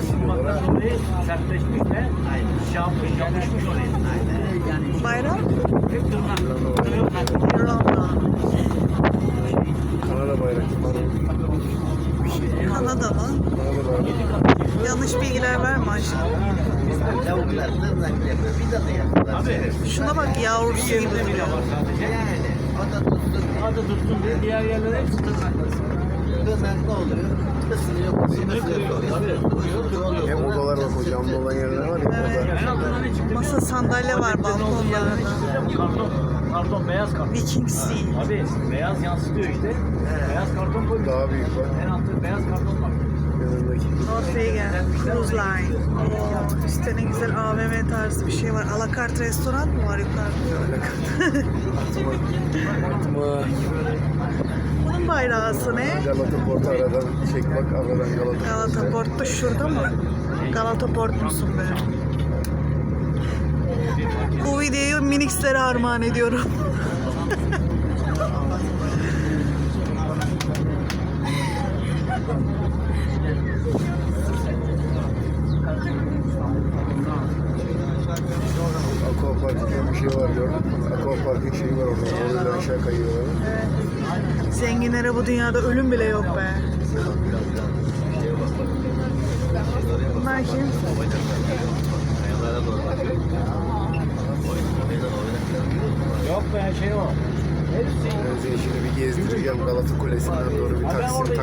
zeminleri sertleşmiş ve şey yapmış, yapışmış oraya. Yani Bayram? hep tırnak. Tırnak. İrlanda. Kanada bayrakı var. Kanada mı? Kanada. Yanlış bilgiler verme aşkım. Tavuklar tırnak yapıyor. Bir de yapıyorlar. Abi Şuna bak yavrusu gibi yerinde bile var sadece. Yani o da tutsun. Adı dursun diye diğer yerlere hepsi. Tırnak oluyor? Isınıyor. Tabii. Hem odalar o camlı olan yerler var ya. Masa sandalye var balkonlarında. Karton. Karton, beyaz karton. Viking Sea. Abi beyaz yansıtıyor işte. Beyaz karton koymuş. Daha büyük var. En altta beyaz karton var. Vegan, Cruise Line. Oo, üstte ne güzel AVM tarzı bir şey var. Alakart restoran mı var yukarıda? Atma. Bunun bayrağı ne? Galata Port aradan çek bak aradan Galata. Galata Port da şurada mı? Galata Port musun be? Bu videoyu Minix'lere armağan ediyorum. Aqua Park diye bir şey var gördün mü? Aqua Park'ın şeyi var orada. Oradan aşağı kayıyorlar. Zenginlere bu dünyada ölüm bile yok be. Bunlar kim? Yok be şey o. Seni şimdi bir gezdireceğim Galata Kulesi'nden doğru bir taksi, taksi